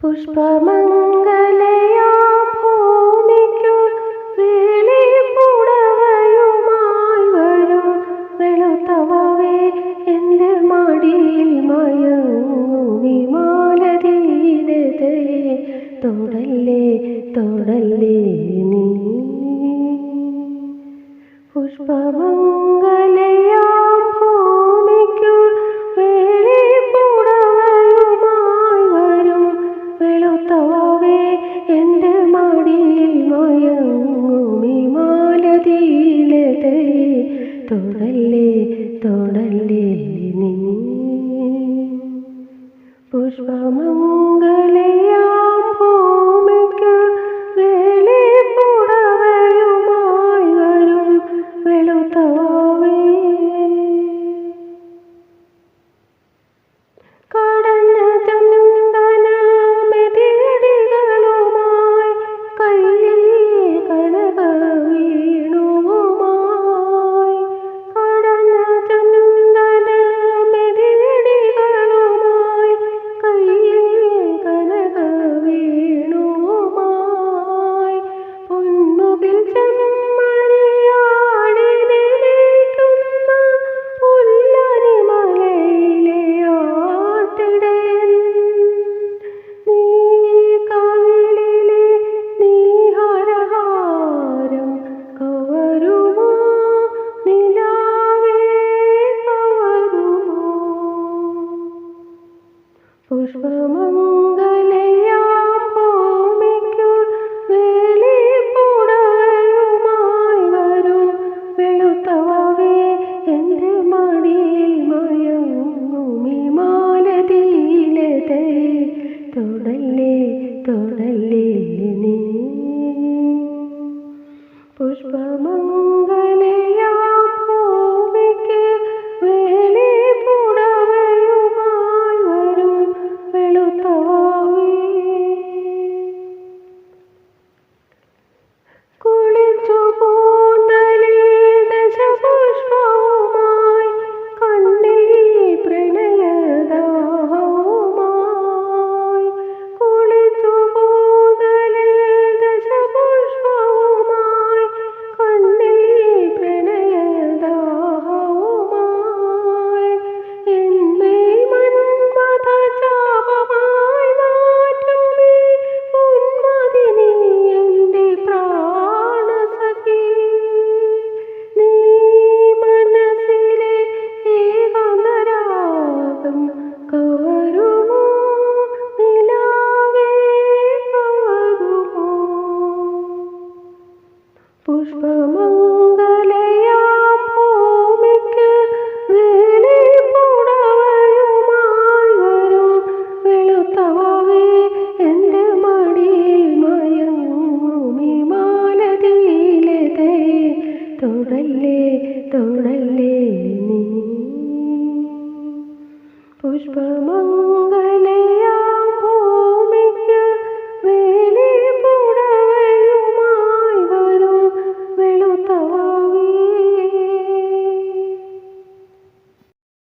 പുഷ്പമംഗലയാ ഭൂമിക്കു വേളി പുടവയുമായി വരും. വെളുത്തവേ എന്റെ മടിയിൽ മയങ്ങു വിമാലരീരതേ തൊടല്ലേ തൊടല്ലേ നീ. പുഷ്പമ Roma पुष्पमङ्गल തൊഴല്ലേ തൊഴല്ലേ നീ. പുഷ്പമങ്ങ